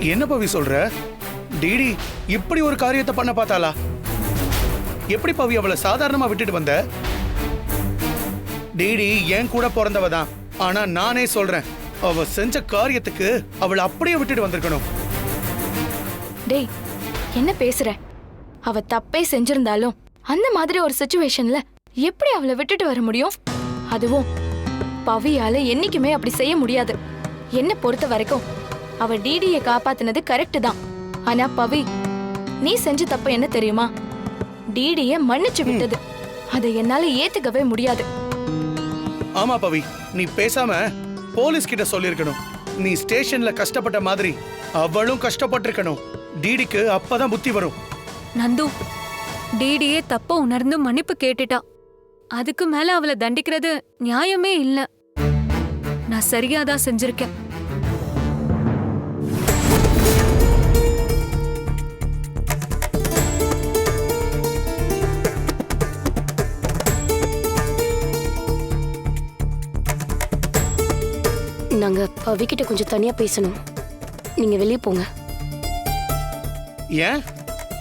என்ன பவி சொல்ற? டிடி இப்படி ஒரு காரியத்தை பண்ண பார்த்தாளா? எப்படி பவி அவளை சாதாரணமா விட்டுட்டு வந்த? டிடி என் கூட பிறந்தவ தான். ஆனா நானே சொல்றேன் அவ செஞ்ச காரியத்துக்கு அவளை அப்படியே விட்டுட்டு வந்திருக்கணும். டேய் என்ன பேசுற? அவ தப்பே செஞ்சிருந்தாலும் அந்த மாதிரி ஒரு சுச்சுவேஷன்ல எப்படி அவளை விட்டுட்டு வர முடியும்? அதுவும் பவியால என்னைக்குமே அப்படி செய்ய முடியாது. என்ன பொறுத்த வரைக்கும் அவ டிடிய காப்பாத்துனது கரெக்ட் தான். ஆனா பவி நீ செஞ்ச தப்பு என்ன தெரியுமா? டிடிய மன்னிச்சு விட்டது. அதை என்னால ஏத்துக்கவே முடியாது. ஆமா பவி நீ பேசாம போலீஸ் கிட்ட சொல்லிருக்கணும். நீ ஸ்டேஷன்ல கஷ்டப்பட்ட மாதிரி அவளும் கஷ்டப்பட்டிருக்கணும். டிடிக்கு அப்பதான் புத்தி வரும். நந்து டிடியே தப்ப உணர்ந்து மன்னிப்பு கேட்டுட்டா. அதுக்கு மேல அவளை தண்டிக்கிறது நியாயமே இல்ல. நான் சரியாதான் செஞ்சிருக்கேன். நாங்க பவிக்கிட்ட கொஞ்சம் தனியா பேசணும். நீங்க வெளியே போங்க. ஏன்?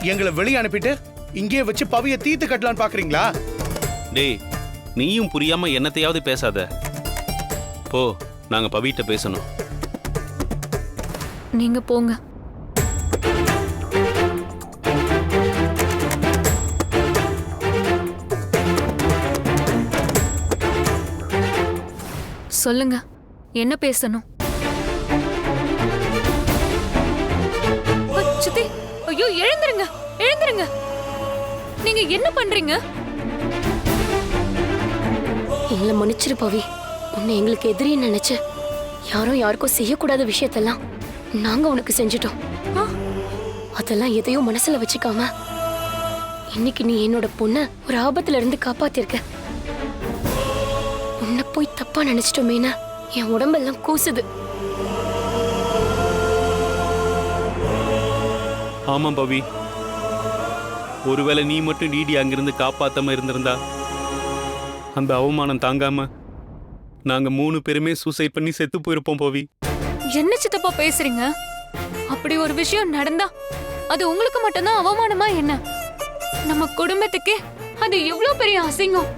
எங்களை வெளியே அனுப்பிட்டு இங்கேயே வச்சு பவிய தீத்து கட்டலான்னு பாக்குறீங்களா? டேய் நீயும் புரியாம என்னத்தையாவது பேசாத. போ நாங்க பவிட்ட பேசணும். நீங்க போங்க. சொல்லுங்க. என்ன பேசணும்? சித்தி ஐயோ எழுந்துருங்க எழுந்துருங்க. நீங்க என்ன பண்றீங்க? எங்களை மன்னிச்சிரு பவி. உன்னை எங்களுக்கு எதிரின்னு நினைச்சு யாரும் யாருக்கும் செய்யக்கூடாத விஷயத்தெல்லாம் நாங்க உனக்கு செஞ்சுட்டோம். அதெல்லாம் எதையும் மனசுல வச்சுக்காம இன்னைக்கு நீ என்னோட பொண்ண ஒரு ஆபத்துல இருந்து காப்பாத்திருக்க. உன்னை போய் தப்பா நினைச்சிட்டோமேனா என் உடம்பெல்லாம் கூசுது. ஆமா பவி. ஒருவேளை நீ மட்டும் டிடி அங்கிருந்து காப்பாத்தாம இருந்திருந்தா அந்த அவமானம் தாங்காம நாங்க மூணு பேருமே சூசைட் பண்ணி செத்து போயிருப்போம் பவி. என்ன சித்தப்பா பேசுறீங்க? அப்படி ஒரு விஷயம் நடந்தா அது உங்களுக்கு மட்டும்தான் அவமானமா என்ன? நம்ம குடும்பத்துக்கே அது எவ்வளவு பெரிய அசிங்கம்.